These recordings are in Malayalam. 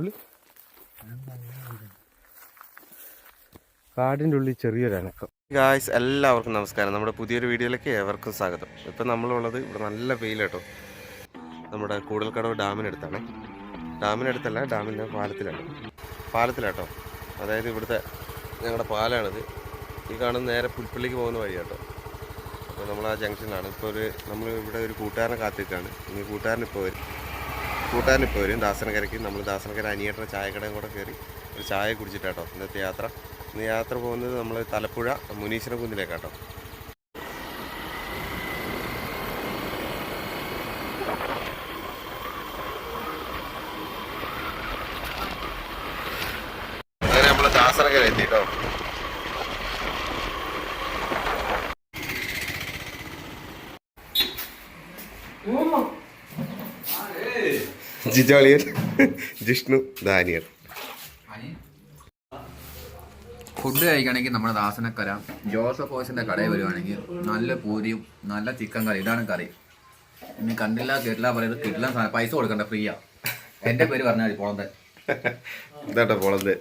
ഉള്ളിൽ കാടിന്റെ ഉള്ളിൽ ചെറിയൊരു അനക്കം. ഗായ്സ് എല്ലാവർക്കും നമസ്കാരം. നമ്മുടെ പുതിയൊരു വീഡിയോയിലേക്ക് ഏവർക്കും സ്വാഗതം. ഇപ്പം നമ്മളുള്ളത് ഇവിടെ നല്ല വെയിൽ നമ്മുടെ കൂടൽക്കടവ് ഡാമിനടുത്താണ്. ഡാമിനടുത്തല്ല ഡാമിന്റെ പാലത്തിലാണ്. പാലത്തിലാട്ടോ. അതായത് ഇവിടുത്തെ ഞങ്ങളുടെ പാലാണിത്. ഈ കാണുന്ന നേരെ പുൽപ്പള്ളിക്ക് പോകുന്ന വഴി കേട്ടോ അപ്പോൾ നമ്മൾ ആ ജംഗ്ഷനിലാണ്. ഇപ്പോൾ ഒരു നമ്മൾ ഇവിടെ ഒരു കൂട്ടുകാരനെ കാത്തിരിക്കുകയാണ് ഇനി കൂട്ടുകാരൻ ഇപ്പോൾ വരും. കൂട്ടുകാരൻ ഇപ്പോൾ വരും ദാസനക്കരയ്ക്ക് നമ്മൾ ദാസനക്കര അനിയേട്ട ചായക്കടയും കൂടെ കയറി ഒരു ചായ കുടിച്ചിട്ടാട്ടോ ഇന്നത്തെ യാത്ര. ഇന്ന് യാത്ര പോകുന്നത് നമ്മൾ തലപ്പുഴ മുനീശ്വര കുന്നിലേക്കാട്ടോ. അങ്ങനെ നമ്മൾ ദാസനക്കര എത്തിട്ടോ. ജിജോളിയൻ ജിഷ്ണു ദാനിയർ ഫുഡ് കഴിക്കണമെങ്കിൽ നമ്മുടെ ദാസനക്കര ജോസഫ് ഹോസിന്റെ കടയിൽ വരുവാണെങ്കിൽ നല്ല പൂരിയും നല്ല ചിക്കൻ കറി ഇതാണ് കറി. ഇനി കണ്ടില്ല കേട്ടില്ല പറയുന്നത് കിട്ടില്ല സാധനം പൈസ കൊടുക്കണ്ട ഫ്രീയാ എന്റെ പേര് പറഞ്ഞാൽ മതി പോളന്തൻ. ഇതാട്ടോ പോളത്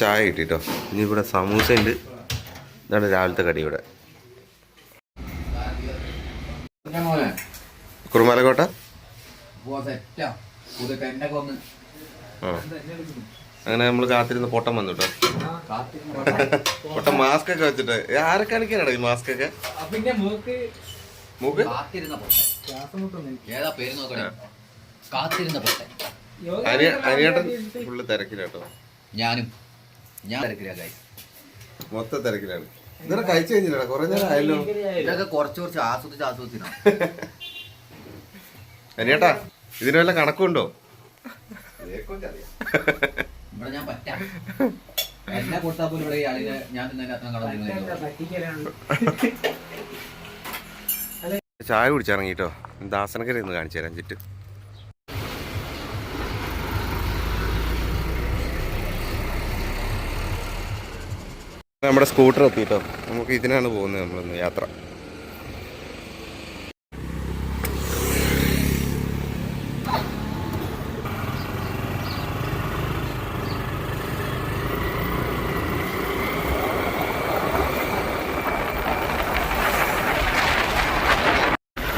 ചായ കിട്ടിട്ടോ. ഇനി ഇവിടെ സമൂസ ഉണ്ട് ഇതാണ് രാവിലത്തെ കടി ഇവിടെ. കുറുമാലക്കോട്ട? അങ്ങനെ നമ്മൾ കാത്തിരുന്ന് പൊട്ടം വന്നു കേട്ടോ പൊട്ടം. മാസ്ക് ഒക്കെ വെച്ചിട്ട്. ഏ, ആരെ കാണിക്കാനാണ് ഈ മാസ്ക് ഒക്കെ പിന്നെ മൂക്ക്. അനിയേട്ടൻ ഫുള്ള് തിരക്കിലാട്ടോ. ഞാനും. ഞാൻ തിരക്കില്ല ഗൈസ് മൊത്തം തിരക്കിലാണ്. ഇന്നലെ കഴിച്ചു കഴിഞ്ഞില്ല കുറെ നേരം ആയല്ലോ. ഇതൊക്കെ കുറച്ച് കുറച്ച് ആസ്വദിച്ച് ആസ്വദിച്ചിട്ടാ അനിയേട്ടാ ഇതിന് വല്ല കണക്കുണ്ടോ? ഇവിടെ ഞാൻ പറ്റാ. എന്നെ കൊടുത്താൽ പോലും ഇവിടെ ഈ ആളിനെ ഞാൻ തന്നെ അത്ര കളഞ്ഞിരുന്നില്ല പറ്റിക്കലാണ്. ചായ കുടിച്ചിറങ്ങിട്ടോ ദാസനക്കര ഇന്ന് കാണിച്ചു തരാം ചുറ്റ്. നമ്മുടെ സ്കൂട്ടർ എത്തിട്ടോ. നമുക്ക് ഇതിനാണ് പോകുന്നത് നമ്മളിന്ന് യാത്ര.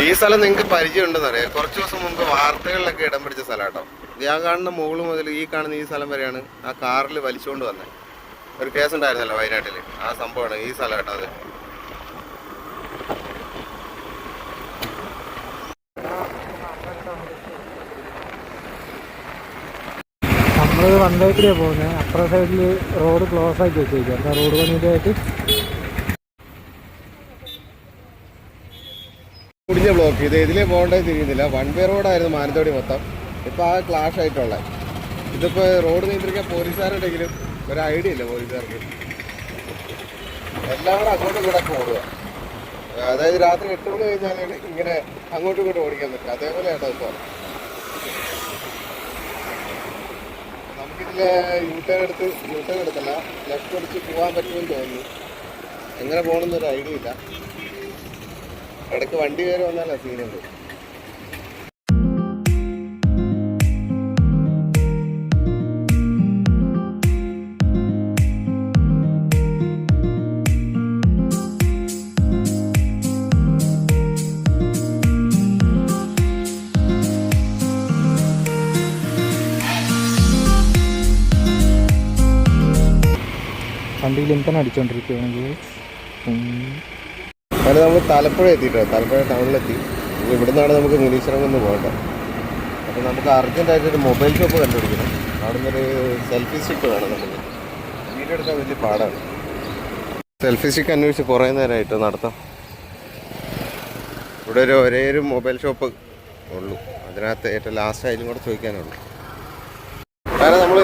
ഈ സ്ഥലം നിങ്ങൾക്ക് പരിചയമുണ്ടെന്ന് അറിയാം. കുറച്ച് ദിവസം മുമ്പ് വാർത്തകളിലൊക്കെ ഇടം പിടിച്ച സ്ഥലം കേട്ടോ. ഞാൻ കാണുന്ന മുകളും മുതൽ ഈ കാണുന്ന ഈ സ്ഥലം വരെയാണ് ആ കാറിൽ വലിച്ചുകൊണ്ട് വന്നത് ഒരു കേസ് ഉണ്ടായിരുന്നല്ലോ വയനാട്ടിൽ ആ സംഭവമാണ് ഈ സ്ഥലം കേട്ടോ അത്. നമ്മൾ വണ്ടേക്കൂടിയാണ് പോകുന്നത് അപ്പുറ സൈഡിൽ റോഡ് ക്ലോസ് ആക്കി വെച്ചേക്കും എന്താ റോഡ് പണിയുടെ ആയിട്ട് കുടിഞ്ഞ ബ്ലോക്ക് ഇത് ഇതിലേ പോകേണ്ടത് തിരിയുന്നില്ല. വൺ വേ റോഡായിരുന്നു മാനന്തവാടി മൊത്തം. ഇപ്പോൾ ആ ക്ലാഷ് ആയിട്ടുള്ളത് ഇതിപ്പോൾ റോഡ് നിയന്ത്രിക്കാൻ പോലീസുകാരുണ്ടെങ്കിലും ഒരു ഐഡിയ ഇല്ല പോലീസുകാർക്ക് എല്ലാം കൂടെ അങ്ങോട്ടും ഇങ്ങോട്ടൊക്കെ ഓടുക അതായത് രാത്രി എട്ട് മണി കഴിഞ്ഞാൽ ഇങ്ങനെ അങ്ങോട്ടും ഇങ്ങോട്ടും ഓടിക്കാൻ പറ്റും. അതേപോലെ കേട്ടോ ഇപ്പോൾ നമുക്കിതിൽ യൂ ടേൺ എടുത്ത് യൂ ടേൺ എടുത്തല്ല ലെഫ്റ്റ് അടിച്ച് പോകാൻ പറ്റുമെന്ന് തോന്നുന്നു. എങ്ങനെ പോകണമെന്നൊരു ഐഡിയ ഇല്ല. ഇടയ്ക്ക് വണ്ടി കയറി വന്നാലേ സീനുണ്ട് എന്താണ് അടിച്ചോണ്ടിരിക്കുകയാണെങ്കിൽ അങ്ങനെ നമ്മൾ തലപ്പുഴ എത്തിയിട്ടോ? തലപ്പുഴ ടൗണിലെത്തി. ഇവിടെ ഇവിടുന്നാണ് നമുക്ക് മുനീശ്വരം ഒന്ന് പോകട്ടെ അപ്പോൾ നമുക്ക് അർജന്റായിട്ട് ഒരു മൊബൈൽ ഷോപ്പ് കണ്ടുപിടിക്കണം. അവിടെ നിന്നൊരു സെൽഫി സ്റ്റിക്ക് വേണം നമുക്ക്. വീട് എടുക്കാൻ വലിയ പാടാണ്. സെൽഫി സ്റ്റിക്ക് അന്വേഷിച്ച് കുറേ നേരമായിട്ട് നടത്താം. ഇവിടെ ഒരു ഒരേ ഒരു മൊബൈൽ ഷോപ്പ് ഉള്ളൂ. അതിനകത്ത് ഏറ്റവും ലാസ്റ്റ് ആയാലും കൂടെ ചോദിക്കാനുള്ളൂ. കാരണം നമ്മൾ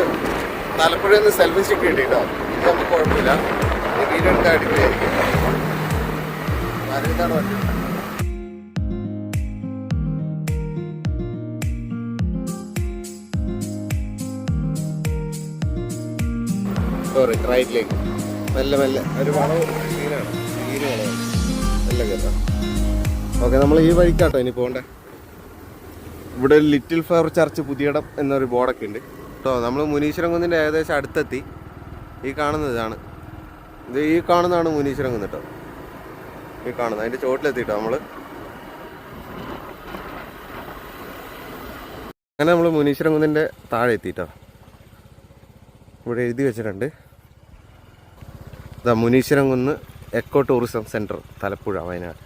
തലപ്പുഴയിൽ നിന്ന് സെൽഫി സ്റ്റിക്ക് കിട്ടിയിട്ടോ? ഇത് നമുക്ക് കുഴപ്പമില്ല. എടുക്കാൻ അടിപൊളിയായിരിക്കും ആരെന്താണ് വണ്ടി സോറി റൈറ്റിലേക്ക് മെല്ലെ മെല്ലെ. ഒരു വളവ് സീനാണ് സീന് വളവ്. മെല്ലെ ഓക്കെ നമ്മൾ ഈ വഴിക്കാട്ടോ ഇനി പോകണ്ടേ. ഇവിടെ ഒരു ലിറ്റിൽ ഫ്ലവർ ചർച്ച് പുതിയടം എന്നൊരു ബോർഡൊക്കെ ഉണ്ട്. കേട്ടോ നമ്മൾ മുനീശ്വരം കുന്നിന്റെ ഏകദേശം അടുത്തെത്തി. ഈ കാണുന്നത് ഇതാണ്. ഇത് ഈ കാണുന്നതാണ് മുനീശ്വരം കുന്ന് ഈ കാണുന്നത്. അതിന്റെ ചോട്ടിലെത്തിട്ടോ നമ്മൾ അങ്ങനെ നമ്മൾ മുനീശ്വരം കുന്നിന്റെ താഴെ എത്തിയിട്ടോ. ഇവിടെ എഴുതി വെച്ചിട്ടുണ്ട്. ഇതാ മുനീശ്വരം കുന്ന് eco tourism centre Thalappuzha Wayanad.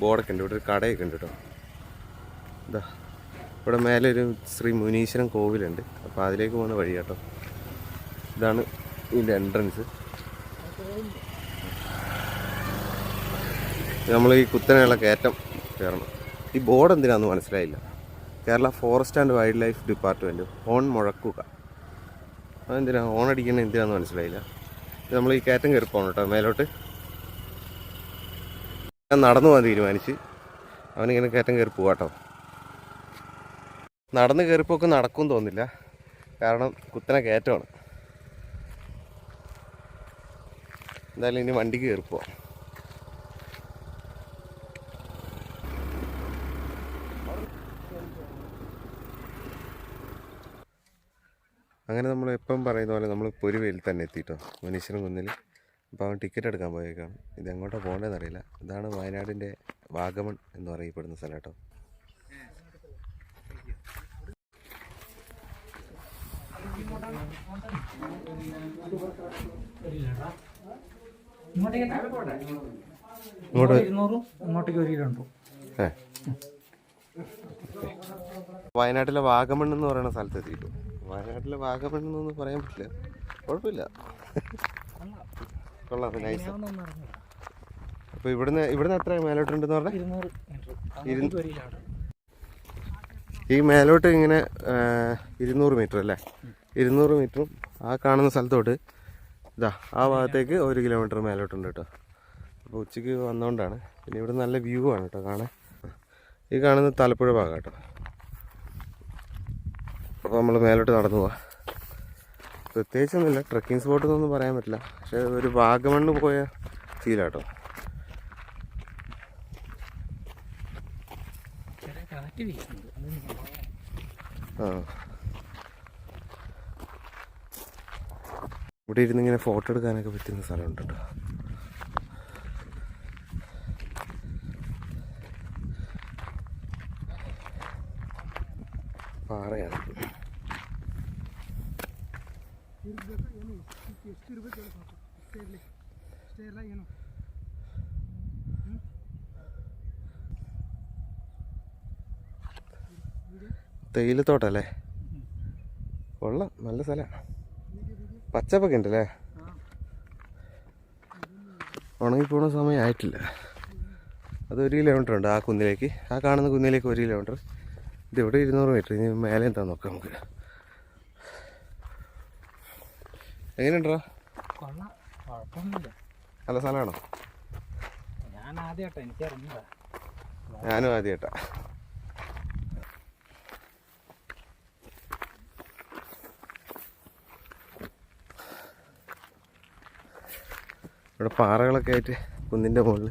ബോർഡൊക്കെ ഉണ്ട്. ഇവിടെ ഒരു കടയൊക്കെ ഉണ്ട് കേട്ടോ. ഇതാ ഇവിടെ മേലെ ഒരു ശ്രീ മുനീശ്വരൻ കോവിലുണ്ട്. അപ്പോൾ അതിലേക്ക് പോകുന്ന വഴി കേട്ടോ ഇതാണ് ഇതിന്റെ എൻട്രൻസ് നമ്മൾ ഈ കുത്തനെയുള്ള കയറ്റം കയറണം. ഈ ബോർഡ് എന്തിനാണെന്ന് മനസ്സിലായില്ല. Kerala forest and wildlife department horn മുഴക്കുക. അതെന്തിനാ? ഹോൺ അടിക്കുന്നത് എന്തിനാന്ന് മനസ്സിലായില്ല. നമ്മൾ ഈ കയറ്റം കയറി പോകണം കേട്ടോ മേലോട്ട്. ഞാൻ നടന്നു പോകാൻ തീരുമാനിച്ച് അവനിങ്ങനെ കയറ്റം കയറി പോകാം കേട്ടോ. നടന്ന് കയറിപ്പോക്ക് നടക്കും തോന്നില്ല കാരണം കുത്തനെ കയറ്റമാണ്. എന്തായാലും ഇനി വണ്ടിക്ക് കയറി പോവാം അങ്ങനെ നമ്മൾ എപ്പം പറയുന്ന പോലെ നമ്മൾ പൊരുവയിൽ തന്നെ എത്തിയിട്ടോ. മനുഷ്യനും കുന്നിൽ. അപ്പോൾ അവൻ ടിക്കറ്റ് എടുക്കാൻ പോയേക്കാണ്. ഇത് എങ്ങോട്ടാണ് പോകേണ്ടതെന്ന് അറിയില്ല. ഇതാണ് വയനാടിന്റെ വാഗമൺ എന്ന് പറയപ്പെടുന്ന സ്ഥലം കേട്ടോ. വയനാട്ടിലെ വാഗമൺ എന്ന് പറയുന്ന സ്ഥലത്ത് എത്തിയിട്ടു. വയനാട്ടിലെ വാഗമൺ എന്നൊന്നും പറയാൻ പറ്റില്ല. കുഴപ്പമില്ല. കൊള്ളാം നൈസ് അപ്പോൾ ഇവിടുന്ന് ഇവിടുന്ന് എത്ര മേലോട്ടുണ്ടെന്ന് പറഞ്ഞാൽ ഈ മേലോട്ട് ഇങ്ങനെ ഇരുന്നൂറ് മീറ്റർ അല്ലേ? ഇരുന്നൂറ് മീറ്ററും ആ കാണുന്ന സ്ഥലത്തോട്ട് ഇതാ ആ ഭാഗത്തേക്ക് ഒരു കിലോമീറ്റർ മേലോട്ടുണ്ട് കേട്ടോ. അപ്പോൾ ഉച്ചയ്ക്ക് വന്നുകൊണ്ടാണ് പിന്നെ ഇവിടെ നല്ല വ്യൂ ആണ് കേട്ടോ കാണാൻ. ഈ കാണുന്ന തലപ്പുഴ ഭാഗം കേട്ടോ. അപ്പോൾ നമ്മൾ മേലോട്ട് നടന്നു പോവാം പ്രത്യേകിച്ചൊന്നുമില്ല ട്രക്കിംഗ് സ്പോട്ട് എന്നൊന്നും പറയാൻ പറ്റില്ല. പക്ഷേ ഒരു വാഗമണ്ണ് പോയ ഫീലാട്ടോ ആ. ഇവിടെ ഇരുന്നിങ്ങനെ ഫോട്ടോ എടുക്കാനൊക്കെ പറ്റുന്ന സ്ഥലമുണ്ട് കേട്ടോ തേയിലത്തോട്ടല്ലേ? കൊള്ളാം നല്ല സ്ഥലമാണ് പച്ചപ്പൊക്കെ ഉണ്ടല്ലേ? ഉണങ്ങിപ്പോണ സമയം ആയിട്ടില്ല. അത് ഒരു കിലോമീറ്റർ ഉണ്ട് ആ കുന്നിലേക്ക്. ആ കാണുന്ന കുന്നിലേക്ക് ഒരു കിലോമീറ്റർ ഇത് ഇവിടെ ഇരുന്നൂറ് മീറ്റർ ഇനി മേലെ എന്താ നോക്കാം നമുക്ക്. എങ്ങനെയുണ്ടോ നല്ല സ്ഥലമാണോ? ഞാനും ആദ്യമായിട്ടാ ഇവിടെ പാറകളൊക്കെ ആയിട്ട് കുന്നിന്റെ മുകളിൽ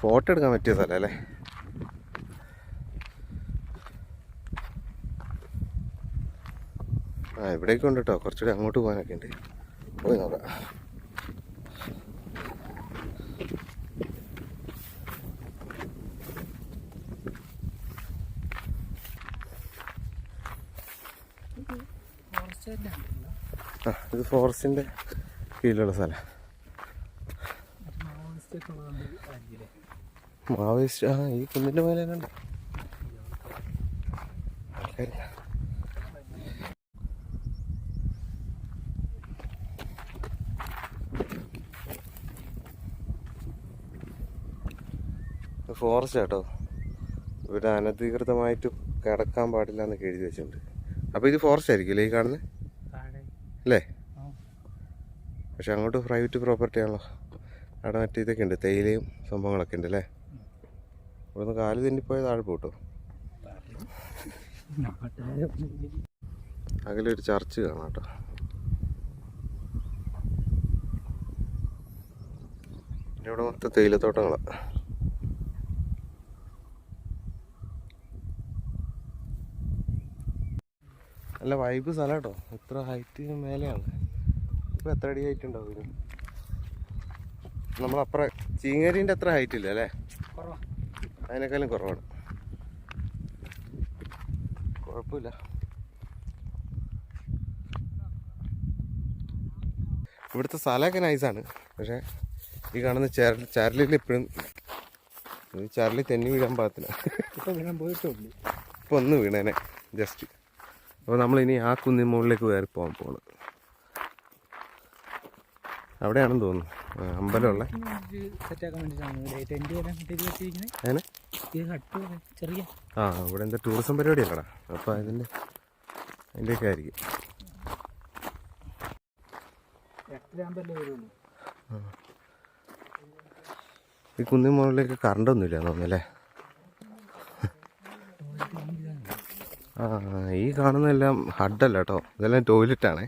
ഫോട്ടോ എടുക്കാൻ പറ്റിയ സ്ഥലം അല്ലേ? ആ ഇവിടേക്ക് ഉണ്ട് കേട്ടോ കുറച്ചുകൂടി അങ്ങോട്ട് പോകാനൊക്കെ ഉണ്ട്. പോയി നോക്കാം. ആ ഇത് ഫോറസ്റ്റിന്റെ കീഴിലുള്ള സ്ഥലം. മാവോയിസ്റ്റ് ആ ഈ കുന്നിന്റെ മേലെ കണ്ട. ഫോറസ്റ്റ് കേട്ടോ ഇവിടെ അനധികൃതമായിട്ട് കിടക്കാൻ പാടില്ല എന്നൊക്കെ എഴുതി വെച്ചിട്ടുണ്ട്. അപ്പോൾ ഇത് ഫോറസ്റ്റ് ആയിരിക്കില്ലേ ഈ കാണുന്നത് അല്ലേ? പക്ഷെ അങ്ങോട്ട് പ്രൈവറ്റ് പ്രോപ്പർട്ടി ആണല്ലോ. അവിടെ മറ്റേ ഇതൊക്കെ ഉണ്ട് തേയിലയും സംഭവങ്ങളൊക്കെ ഉണ്ട് അല്ലേ ഇവിടുന്ന് കാൽ തെന്നിപ്പോയ താഴെ പോട്ടോ. അകലെ ഒരു ചർച്ച് കാണാം കേട്ടോ. ഇവിടെ മൊത്തം തേയിലത്തോട്ടങ്ങളാണ് നല്ല വൈബ് സ്ഥലം കേട്ടോ. ഇത്ര ഹൈറ്റ് മേലെയാണ്. ഇപ്പൊ എത്ര അടി ഹൈറ്റ് ഉണ്ടാവും ഇതിന്? നമ്മളപ്പുറം ചീങ്ങേരിന്റെ അത്ര ഹൈറ്റ് ഇല്ല അല്ലേ? അതിനേക്കാളും കുറവാണ്. കുഴപ്പമില്ല. ഇവിടുത്തെ സ്ഥലമൊക്കെ നൈസാണ് പക്ഷേ ഈ കാണുന്ന ചാരൽ ചാരലിൽ ഇപ്പോഴും ഈ ചാരലിൽ തെന്നി വീഴാൻ പാകത്തില്ല. ഇപ്പം വീഴാൻ പോയിട്ടുണ്ട് ഇപ്പം ഒന്ന് വീണേനെ ജസ്റ്റ് അപ്പോൾ നമ്മളിനി ആ കുന്നിൻ മുകളിലേക്ക് കയറി പോകാൻ പോകണം അവിടെയാണെന്ന് തോന്നുന്നു ആ, അമ്പലമുള്ള സെറ്റാക്കാൻ വേണ്ടിയിട്ടാണ് ടെന്റ് വരാൻ വേണ്ടി വെച്ചിരിക്കുന്നത് അങ്ങനെ ഇത് ഹട്ട് തോന്നുന്നു. ചെറിയ. ആ ഇവിടെ എന്താ ടൂറിസം പരിപാടി അല്ലടാ അപ്പോൾ അതിന്റെ അതിന്റെയൊക്കെ ആയിരിക്കും ഈ കുന്നിൻ മുകളിലേക്ക് കറണ്ടൊന്നും ഇല്ല തോന്നുന്നല്ലേ ആ ഈ കാണുന്നതെല്ലാം ഹഡല്ല കേട്ടോ. ഇതെല്ലാം ടോയ്ലറ്റാണേ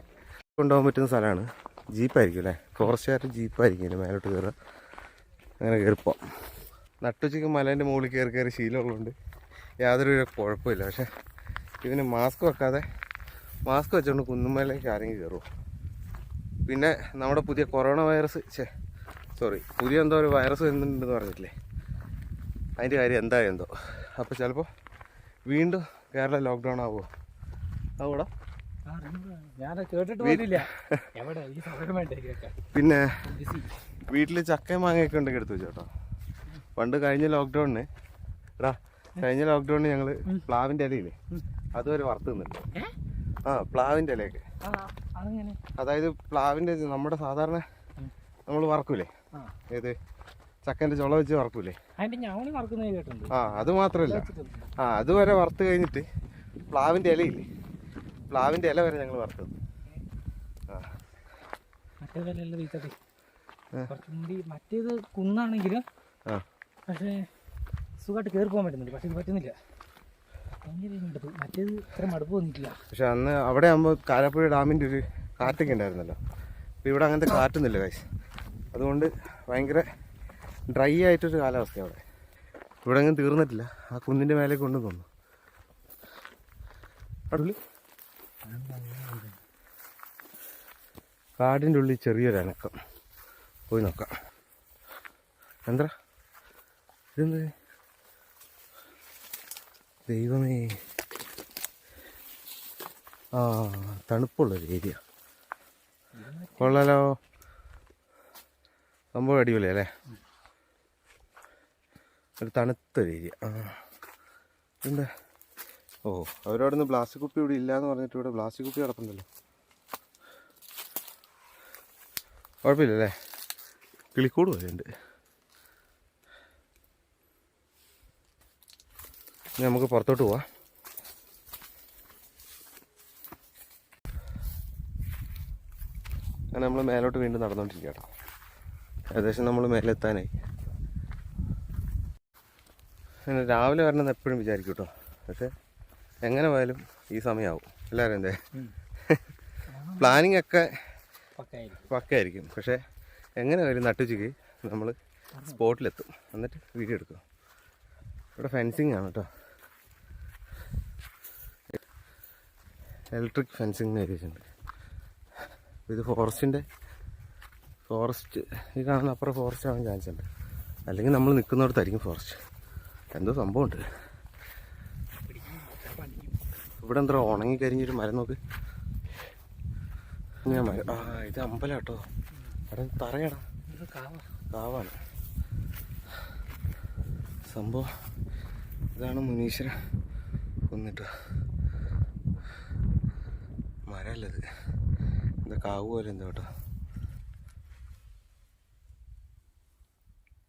കൊണ്ടുപോകാൻ പറ്റുന്ന സ്ഥലമാണ്. ജീപ്പായിരിക്കും അല്ലേ? ഫോറസ്റ്റുകാരുടെ ജീപ്പായിരിക്കും അല്ലേ മേലോട്ട് കയറുക. അങ്ങനെ കയറിപ്പോൾ നട്ടുച്ചയ്ക്ക് മലേന്റെ മുകളിൽ കയറി കയറി ശീലമുള്ളതുകൊണ്ട് യാതൊരു കുഴപ്പമില്ല. പക്ഷേ ഇതിന് മാസ്ക് വെക്കാതെ മാസ്ക് വെച്ചുകൊണ്ട് കുന്നുമലേക്ക് ആരെങ്കിലും കയറുമോ പിന്നെ നമ്മുടെ പുതിയ കൊറോണ വൈറസ് ഛേ സോറി പുതിയ എന്തോ ഒരു വൈറസ് വരുന്നുണ്ടെന്ന് പറഞ്ഞിട്ടില്ലേ? അതിന്റെ കാര്യം എന്താ എന്തോ? അപ്പോൾ ചിലപ്പോൾ വീണ്ടും കേരള ലോക്ക്ഡൗൺ ആവുമോ? ആവൂടാ. പിന്നെ വീട്ടിൽ ചക്കയും മാങ്ങയൊക്കെ ഉണ്ടെങ്കിൽ എടുത്തു വെച്ചോട്ടോ പണ്ട് കഴിഞ്ഞ ലോക്ക്ഡൌണിന് എടാ കഴിഞ്ഞ ലോക്ക്ഡൌണിന് ഞങ്ങൾ പ്ലാവിന്റെ ഇലയില്ലേ? അതുവരെ വറുത്ത് നിന്നിട്ട് ആ പ്ലാവിന്റെ ഇലയൊക്കെ. അതായത് പ്ലാവിന്റെ നമ്മുടെ സാധാരണ നമ്മൾ വറക്കൂലേ? ഏത്? ചക്കന്റെ ചുള വെച്ച് വറക്കൂലേ? ആ അത് മാത്രല്ല. ആ അതുവരെ വറുത്ത് കഴിഞ്ഞിട്ട് പ്ലാവിന്റെ ഇലയില്ലേ? പ്ലാവിന്റെ ഇല വരെ ഞങ്ങൾ വറുത്തത്. മറ്റേത് കുന്നാണെങ്കിലും ആ. പക്ഷേ സുഖമായിട്ട് കയറി പോകാൻ പറ്റുന്നുണ്ട് പക്ഷെ ഇത് പറ്റുന്നില്ല. മറ്റേത് ഇത്ര മടുപ്പ് വന്നിട്ടില്ല പക്ഷെ അന്ന് അവിടെ ആകുമ്പോൾ കാലപ്പുഴ ഡാമിന്റെ ഒരു കാറ്റൊക്കെ ഉണ്ടായിരുന്നല്ലോ. അപ്പോൾ ഇവിടെ അങ്ങനത്തെ കാറ്റൊന്നുമില്ല കാശ് അതുകൊണ്ട് ഭയങ്കര ഡ്രൈ ആയിട്ടൊരു കാലാവസ്ഥ അവിടെ. ഇവിടെ അങ്ങ് തീർന്നിട്ടില്ല. ആ കുന്നിന്റെ മേലേക്ക് കൊണ്ടു തോന്നുന്നു അടുള്ളി കാടിന്റെ ഉള്ളിൽ ചെറിയൊരു അനക്കം. പോയി നോക്കാം. എന്താ ഇതെന്ത്? ദൈവമേ. ആ തണുപ്പുള്ളൊരു ഏരിയ. കൊള്ളാലോ. സംഭവം അടിപൊളി അല്ലേ ഒരു തണുത്തൊരു ഏരിയ. ആ എന്താ ഓ നിന്ന് പ്ലാസ്റ്റിക് കുപ്പി ഇവിടെ ഇല്ല എന്ന് പറഞ്ഞിട്ട് ഇവിടെ പ്ലാസ്റ്റിക് കുപ്പി കിടപ്പുണ്ടല്ലോ. കുഴപ്പമില്ലല്ലേ? കിളിക്കൂട് പോയുണ്ട് ഇനി നമുക്ക് പുറത്തോട്ട് പോവാം. അങ്ങനെ നമ്മൾ മേലോട്ട് വീണ്ടും നടന്നുകൊണ്ടിരിക്കുക കേട്ടോ ഏകദേശം നമ്മൾ മേലെത്താനായി. അങ്ങനെ രാവിലെ വരണമെന്ന് എപ്പോഴും വിചാരിക്കും കേട്ടോ പക്ഷെ എങ്ങനെ പോയാലും ഈ സമയമാവും എല്ലാവരും എന്തേ? പ്ലാനിങ് ഒക്കെ പക്കായിരിക്കും പക്ഷെ എങ്ങനെ ഒരു നട്ടുച്ചയ്ക്ക് നമ്മൾ സ്പോട്ടിലെത്തും. എന്നിട്ട് വീഡിയോ എടുക്കും. ഇവിടെ ഫെൻസിങ് ആണ് കേട്ടോ. ഇലക്ട്രിക് ഫെൻസിങ് എഴുതിയിട്ടുണ്ട് ഇത് ഫോറസ്റ്റിന്റെ ഫോറസ്റ്റ് ഈ കാണുന്ന അപ്പുറം ഫോറസ്റ്റ് ആവാൻ ചാൻസ് ഉണ്ട് അല്ലെങ്കിൽ നമ്മൾ നിൽക്കുന്നിടത്തായിരിക്കും ഫോറസ്റ്റ്. എന്തോ സംഭവമുണ്ട്. ഇവിടെ എന്താ ഉണങ്ങി കരിഞ്ഞൊരു മരം നോക്ക്. ഞാൻ മരം ആ ഇത് അമ്പലട്ടോ. അവിടെ തറയടാ കാവ. കാവാണ്. സംഭവം ഇതാണ് മുനീശ്വര കൊന്നിട്ട്. മരല്ലത് എന്താ കാവ് പോലെ എന്താ കേട്ടോ.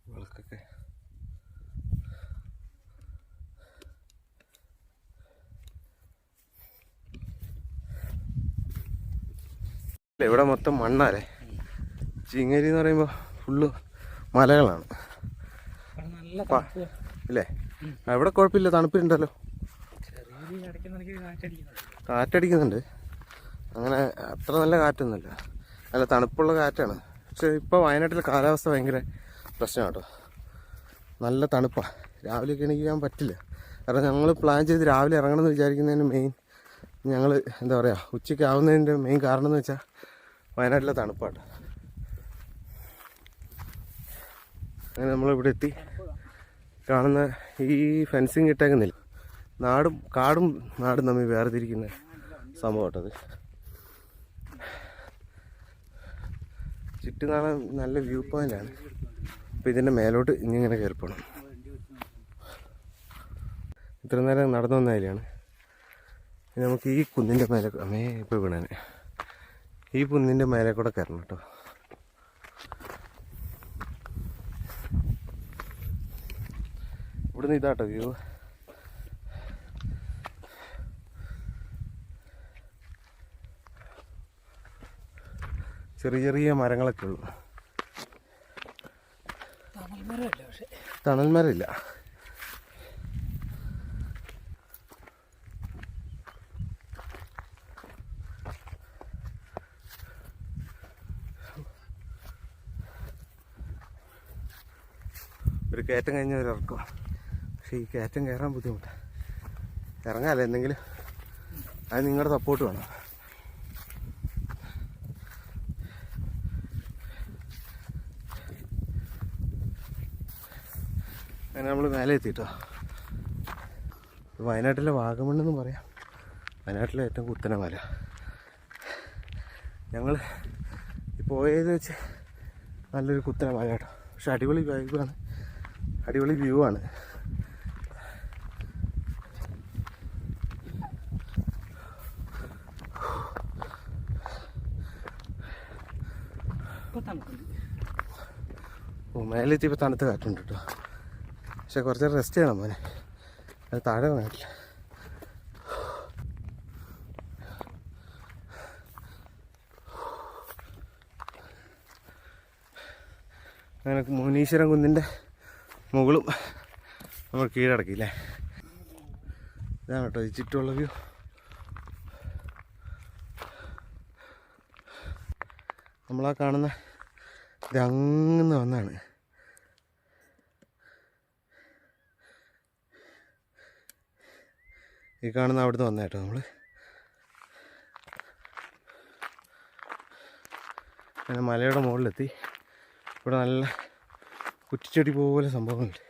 വിളക്കൊക്കെ. ഇവിടെ മൊത്തം മണ്ണാലേ ചിങ്ങരി എന്ന് പറയുമ്പോൾ ഫുള്ള് മലകളാണ്. ഇല്ലേ? അവിടെ കുഴപ്പമില്ല തണുപ്പിലുണ്ടല്ലോ കാറ്റടിക്കുന്നുണ്ട്. അങ്ങനെ അത്ര നല്ല കാറ്റൊന്നുമില്ല. നല്ല തണുപ്പുള്ള കാറ്റാണ്. പക്ഷെ ഇപ്പോൾ വയനാട്ടിലെ കാലാവസ്ഥ ഭയങ്കര പ്രശ്നം കേട്ടോ നല്ല തണുപ്പാണ് രാവിലെ എണീക്കാൻ പറ്റില്ല. കാരണം ഞങ്ങൾ പ്ലാൻ ചെയ്ത് രാവിലെ ഇറങ്ങണമെന്ന് വിചാരിക്കുന്നതിന് മെയിൻ ഞങ്ങൾ എന്താ പറയുക ഉച്ചയ്ക്ക് ആവുന്നതിന്റെ മെയിൻ കാരണം എന്ന് വെച്ചാൽ വയനാട്ടിലെ തണുപ്പാണ്. അങ്ങനെ നമ്മളിവിടെ എത്തി. കാണുന്ന ഈ ഫെൻസിങ് ഇട്ടേക്കുന്നില്ല. നാടും കാടും നാടും തമ്മിൽ വേർതിരിക്കുന്ന സംഭവം കേട്ടത് ചുറ്റുനാളെ നല്ല വ്യൂ പോയിന്റാണ് അപ്പോൾ ഇതിന്റെ മേലോട്ട് ഇങ്ങനെ കയറി പോകണം ഇത്ര നേരം നടന്നു വന്ന കാര്യമാണ് ഇനി നമുക്ക് ഈ കുന്നിന്റെ മേലെ അമ്മേ ഇപ്പോൾ വീണാന്. ഈ കുന്നിന്റെ മേലെ കൂടെ കയറണം കേട്ടോ. ഇവിടുന്ന് ഇതാട്ടോ വ്യൂ. ചെറിയ ചെറിയ മരങ്ങളൊക്കെ ഉള്ളു. തണൽ മരമില്ല കയറ്റം കഴിഞ്ഞ ഒരു ഇറക്കം പക്ഷേ ഈ കയറ്റം കയറാൻ ബുദ്ധിമുട്ടാണ് ഇറങ്ങാല്ലേ എന്തെങ്കിലും? അത് നിങ്ങളുടെ സപ്പോർട്ട് വേണം. അങ്ങനെ നമ്മൾ മേലെ എത്തിയിട്ടോ വയനാട്ടിലെ വാഗമണ്ണെന്ന് പറയാം. വയനാട്ടിലെ ഏറ്റവും കുത്തന മല. ഞങ്ങൾ പോയത് വെച്ച് നല്ലൊരു കുത്തന മല കേട്ടോ പക്ഷെ അടിപൊളി വൈബാണ് അടിപൊളി വ്യൂ ആണ്. ഇപ്പൊ മേലെത്തി ഇപ്പോൾ തണുത്ത കാറ്റുണ്ട് കേട്ടോ പക്ഷെ കുറച്ച് റെസ്റ്റ് ചെയ്യണം മോനെ. അത് താഴെ വേണ്ടില്ല അങ്ങനെ മുനീശ്വരൻ കുന്നിന്റെ മുകളും നമ്മൾ കീഴടക്കിയില്ലേ ഇതാണ് കേട്ടോ ഈ ചുറ്റുമുള്ള വ്യൂ. നമ്മളാ കാണുന്ന ഇതങ്ങന്ന് വന്നാണ്. ഈ കാണുന്ന അവിടുന്ന് വന്ന കേട്ടോ നമ്മൾ അങ്ങനെ മലയുടെ മുകളിലെത്തി. ഇവിടെ നല്ല കുറ്റിച്ചെടി പോലെ സംഭവങ്ങളുണ്ട്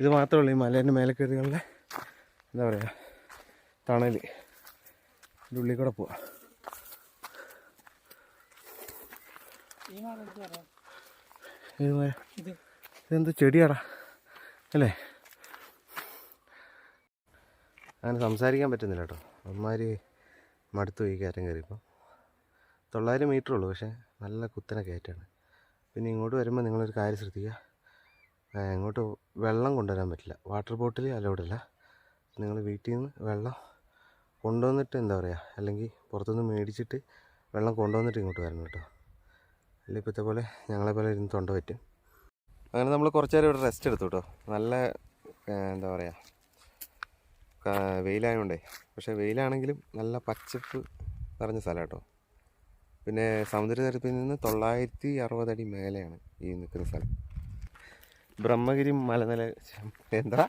ഇത് മാത്രമല്ല ഉള്ളൂ ഈ മലേന്റെ മേലെ എന്താ പറയുക തണൽ ഇതിന്റെ ഉള്ളിൽ കൂടെ പോവാം. മരം ഇതെന്ത് ചെടിയാടാ? അല്ലേ? അങ്ങനെ സംസാരിക്കാൻ പറ്റുന്നില്ല കേട്ടോ. അമ്മമാർ മടുത്തു പോയി കയറ്റം കയറിയപ്പോൾ തൊള്ളായിരം മീറ്റർ ഉള്ളൂ പക്ഷേ നല്ല കുത്തനെ കയറ്റാണ് പിന്നെ ഇങ്ങോട്ട് വരുമ്പോൾ നിങ്ങളൊരു കാര്യം ശ്രദ്ധിക്കുക. ഇങ്ങോട്ട് വെള്ളം കൊണ്ടുവരാൻ പറ്റില്ല. വാട്ടർ ബോട്ടിൽ അലോഡ് അല്ല. നിങ്ങൾ വീട്ടിൽ നിന്ന് വെള്ളം കൊണ്ടുവന്നിട്ട് എന്താ പറയുക അല്ലെങ്കിൽ പുറത്തുനിന്ന് മേടിച്ചിട്ട് വെള്ളം കൊണ്ടുവന്നിട്ട് ഇങ്ങോട്ട് വരണം കേട്ടോ. അല്ല ഇപ്പോഴത്തെ പോലെ ഞങ്ങളെ പോലെ ഇരുന്ന് തൊണ്ട പറ്റും. അങ്ങനെ നമ്മൾ കുറച്ച് നേരം ഇവിടെ റെസ്റ്റ് എടുത്തു കേട്ടോ. നല്ല എന്താ പറയുക വെയിലായതുകൊണ്ടേ പക്ഷേ വെയിലാണെങ്കിലും നല്ല പച്ചപ്പ് നിറഞ്ഞ സ്ഥലം കേട്ടോ. പിന്നെ സമുദ്രനിരപ്പിൽ നിന്ന് തൊള്ളായിരത്തി അറുപത് അടി മേലെയാണ് ഈ നിൽക്കുന്ന സ്ഥലം. ബ്രഹ്മഗിരി മലനില എന്താ?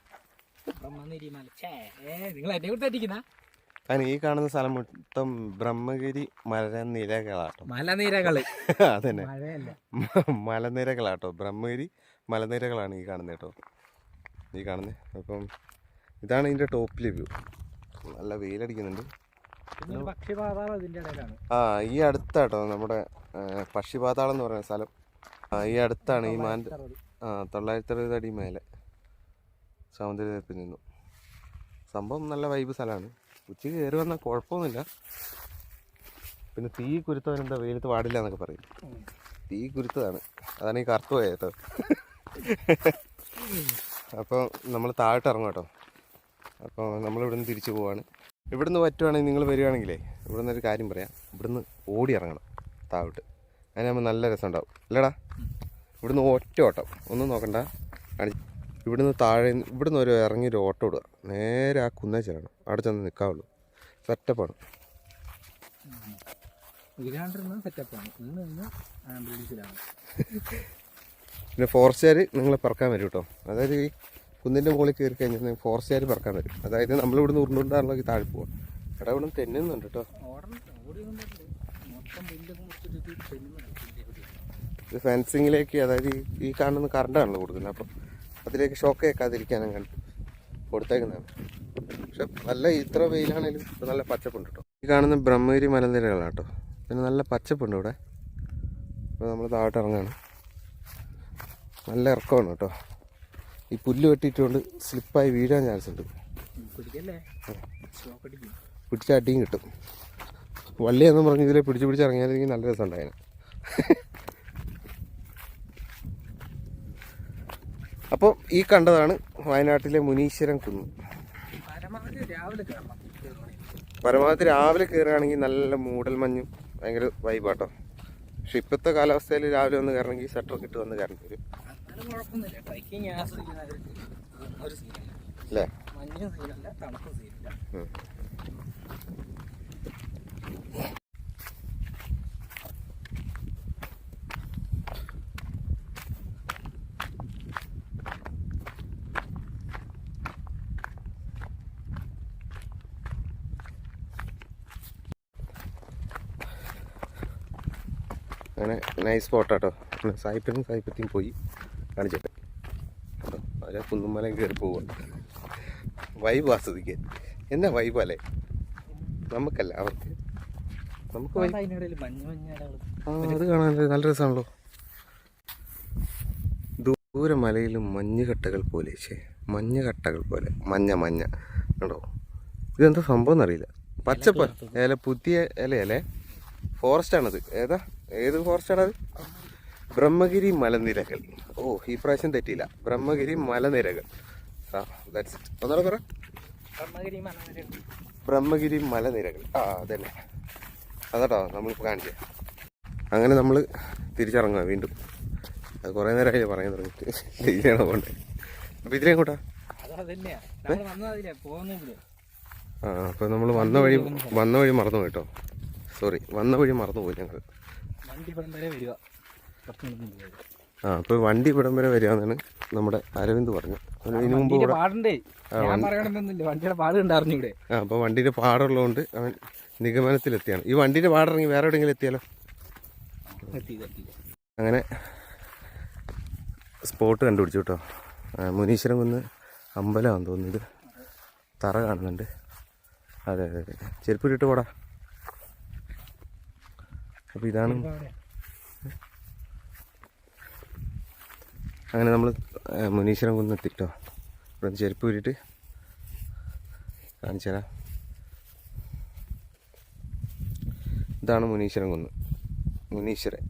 കാരണം ഈ കാണുന്ന സ്ഥലം മൊത്തം ബ്രഹ്മഗിരി മലനിരകളാട്ടോ. മലനിരകൾ. അതന്നെ. മലനിരകളാട്ടോ. ബ്രഹ്മഗിരി മലനിരകളാണ് ഈ കാണുന്നത് കേട്ടോ. ഈ കാണുന്നത് അപ്പം ഇതാണ് ഇതിന്റെ ടോപ്പിലെ വ്യൂ നല്ല വെയിലടിക്കുന്നുണ്ട്. ഇതിന്റെ ആ ഈ അടുത്താട്ടോ നമ്മുടെ പക്ഷിപാതാളം എന്ന് പറയുന്ന സ്ഥലം. ഈ അടുത്താണ് ഈ മാൻ. ആ തൊള്ളായിരത്തി അറുപത് അടി മേലെ സമുദ്രനിരപ്പിൽ നിന്നും. സംഭവം നല്ല വൈബ് സ്ഥലമാണ്. ഉച്ചയ്ക്ക് കയറി വന്നാൽ കുഴപ്പമൊന്നുമില്ല. പിന്നെ തീ കുരുത്തവരെന്താ വെയിലത്ത് പാടില്ല എന്നൊക്കെ പറയും. തീ കുരുത്തതാണ്. അതാണ് ഈ കറുത്ത് പോയത് അപ്പോൾ നമ്മൾ താഴോട്ട് ഇറങ്ങും കേട്ടോ. അപ്പോൾ നമ്മൾ ഇവിടുന്ന് തിരിച്ചു പോവാണ്. ഇവിടുന്ന് പറ്റുവാണെങ്കിൽ നിങ്ങൾ വരികയാണെങ്കിലേ ഇവിടുന്ന് ഒരു കാര്യം പറയാം. ഇവിടുന്ന് ഓടി ഇറങ്ങണം താഴോട്ട്. അതിനാകുമ്പോൾ നല്ല രസം ഉണ്ടാവും അല്ലടാ? ഇവിടുന്ന് ഒറ്റ ഓട്ടം. ഒന്നും നോക്കണ്ട. കാണി ഇവിടുന്ന് താഴെ ഇവിടുന്ന് ഒരു ഇറങ്ങി ഒരു ഓട്ടം ഇടുക. നേരെ ആ കുന്നേ ചെല്ലണം. അവിടെ ചെന്ന് നിൽക്കാവുള്ളൂ സെറ്റപ്പാണ് പിന്നെ ഫോറസ്റ്റുകാർ നിങ്ങളെ പറക്കാൻ വരും കേട്ടോ. അതായത് ഈ കുന്നിന്റെ മുകളിൽ കയറി കഴിഞ്ഞാൽ ഫോറസ്റ്റുകാർ പറക്കാൻ വരും. അതായത് നമ്മൾ ഇവിടുന്ന് ഉരുണ്ടുകൊണ്ടാണല്ലോ താഴെ പോവുക. എടാ ഇവിടെ തെന്നുന്നുണ്ട് കേട്ടോ. ഇത് ഫെൻസിങ്ങിലേക്ക് അതായത് ഈ കാണുന്ന കറണ്ടാണല്ലോ കൊടുക്കുന്നത്. അപ്പം അതിലേക്ക് ഷോക്ക് കേൾക്കാതിരിക്കാനും കണ്ടു കൊടുത്തേക്കുന്നതാണ്. പക്ഷെ നല്ല ഇത്ര വെയിലാണെങ്കിലും ഇപ്പം നല്ല പച്ചപ്പുണ്ട് കേട്ടോ ഈ കാണുന്ന ബ്രഹ്മഗിരി മലനിരകളാണ് കേട്ടോ പിന്നെ നല്ല പച്ചപ്പുണ്ട് ഇവിടെ. അപ്പോൾ നമ്മൾ താഴോട്ട് ഇറങ്ങുകയാണ് നല്ല ഇറക്കമാണ് കേട്ടോ ഈ പുല്ല് വെട്ടിയിട്ടുകൊണ്ട് സ്ലിപ്പായി വീഴാൻ ചാൻസ് ഉണ്ട്. പിടിച്ച അടിയും കിട്ടും. വള്ളിയെന്നും പറഞ്ഞ് ഇതിലെ പിടിച്ച് പിടിച്ച് ഇറങ്ങിയാലെങ്കിൽ നല്ല രസം ഉണ്ടായേനെ അപ്പോൾ ഈ കണ്ടതാണ് വയനാട്ടിലെ മുനീശ്വരൻ കുന്ന്. പരമാവധി രാവിലെ കയറുകയാണെങ്കിൽ നല്ല മൂടൽ മഞ്ഞും ഭയങ്കര വൈബാട്ടോ പക്ഷെ ഇപ്പോഴത്തെ കാലാവസ്ഥയിൽ രാവിലെ വന്ന് കയറണമെങ്കിൽ ഷട്ടർ ഇട്ട് വന്ന് കയറേണ്ടി വരും. അല്ലേ? അങ്ങനെ നൈസ് സ്പോട്ടാട്ടോ സായിപ്പനും സായിപ്പത്തിയും പോയി കാണിച്ചിട്ട്. കേട്ടോ? അവരെ കുന്നുമലയും കയറി പോവുക വൈബ് ആസ്വദിക്കാൻ. എന്നാ വൈബല്ലേ നമുക്കല്ല അവർക്ക്. നമുക്ക് ആ അത് കാണാൻ നല്ല രസമാണല്ലോ ദൂര മലയിലും മഞ്ഞുകട്ടകൾ പോലെ ശേ മഞ്ഞുകട്ടകൾ പോലെ. മഞ്ഞ മഞ്ഞ. കണ്ടോ? ഇതെന്താ സംഭവം എന്നറിയില്ല. പച്ചപ്പ ഇല പുതിയ ഇലയല്ലേ? ഫോറസ്റ്റ് ആണത്. ഏതാ? ഏത് ഫോറസ്റ്റ് ആണത് ബ്രഹ്മഗിരി മലനിരകൾ. ഓ ഈ പ്രാവശ്യം തെറ്റിയില്ല. ബ്രഹ്മഗിരി മലനിരകൾ. ആ ദാറ്റ്സ് ഇറ്റ് ഒന്നുകൂടെ പറ. ബ്രഹ്മഗിരി മലനിരകൾ. ആ അതന്നെ. അതാട്ടോ നമ്മളിപ്പോൾ കാണിച്ചേ. അങ്ങനെ നമ്മൾ തിരിച്ചിറങ്ങുക വീണ്ടും. അത് കുറേ നേരമായി പറയാൻ തുടങ്ങിയിട്ട് ചെയ്യണം കൊണ്ട് അപ്പോൾ ഇതിലേ കൂട്ടാ. അത് അതന്നെയാ. നമ്മൾ വന്നതില്ലേ പോകുന്നില്ലേ ആ അപ്പോൾ നമ്മൾ വന്ന വഴി വന്ന വഴി മറന്നു പോയിട്ടോ സോറി വന്ന വഴി മറന്നു പോയി ഞങ്ങൾ വണ്ടി ഇവിടം വരെ വരിക. ആ അപ്പോൾ വണ്ടി ഇവിടം വരെ വരികയെന്നാണ് നമ്മുടെ അരവിന്ദ് പറഞ്ഞു ഇതിനു മുമ്പ് അപ്പൊ ഇവിടെ പാടുണ്ടേ. ഞാൻ പറയണമെന്നൊന്നുമില്ല വണ്ടിയുടെ പാട് ഉണ്ടായിരുന്നു ഇവിടെ. ആ അപ്പോൾ വണ്ടിയുടെ പാടുള്ളതുകൊണ്ട് അവൻ നിഗമനത്തിലെത്തിയാണ്. ഈ വണ്ടിയുടെ പാടിറങ്ങി വേറെ എവിടെയെങ്കിലും എത്തിയാലോ? എത്തി എത്തി. അങ്ങനെ സ്പോട്ട് കണ്ടുപിടിച്ചു കേട്ടോ. മുനീശ്വരം കുന്ന് അമ്പലമാണെന്ന് തോന്നുന്നു. ഇത് തറ കാണുന്നുണ്ട്. അതെ അതെ അതെ. ചെരുപ്പിട്ടിട്ട് പോടാ. അപ്പോൾ ഇതാണ് അങ്ങനെ നമ്മൾ മുനീശ്വരം കുന്ന് എത്തിട്ടോ. ഇവിടെ നിന്ന് ചെരുപ്പ് ഊരിയിട്ട് കാണിച്ചു തരാം. ഇതാണ് മുനീശ്വരം കുന്ന്. മുനീശ്വരൻ.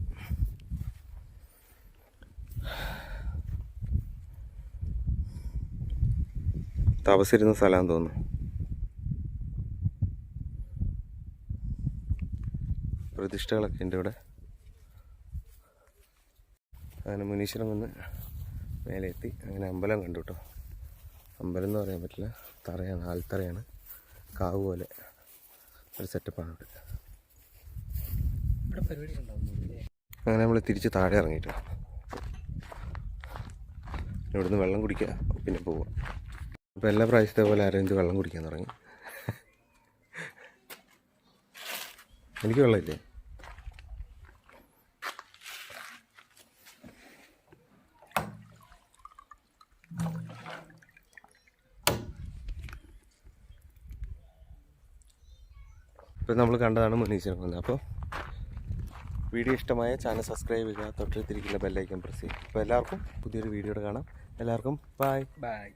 തപസിരുന്ന സ്ഥലമാണെന്ന് തോന്നുന്നു. പ്രതിഷ്ഠകളൊക്കെ ഉണ്ട് ഇവിടെ. അങ്ങനെ മുനീശ്വരം വന്ന് മേലെ എത്തി അങ്ങനെ അമ്പലം കണ്ടു കേട്ടോ അമ്പലം എന്ന് പറയാൻ പറ്റില്ല. തറയാണ് ആൽത്തറയാണ് കാവ് പോലെ ഒരു സെറ്റപ്പാണ് ഇവിടെ അങ്ങനെ നമ്മൾ തിരിച്ച് താഴെ ഇറങ്ങിയിട്ട് ഇവിടുന്ന് വെള്ളം കുടിക്കുക പിന്നെ പോവുക. അപ്പോൾ എല്ലാ പ്രാവശ്യത്തെ പോലെ അരവിന്ദ് വെള്ളം കുടിക്കാൻ തുടങ്ങി. എനിക്ക് വെള്ളമില്ലേ? ഇപ്പം നമ്മൾ കണ്ടതാണ് മുനീശ്വരം കുന്ന് അപ്പോൾ വീഡിയോ ഇഷ്ടമായ ചാനൽ സബ്സ്ക്രൈബ് ചെയ്യുക തൊട്ടടുത്തിരിക്കുന്ന ബെല്ലൈക്കൻ പ്രസ് ചെയ്യുക. അപ്പോൾ എല്ലാവർക്കും പുതിയൊരു വീഡിയോയുടെ കാണാം. എല്ലാവർക്കും ബായ് ബൈ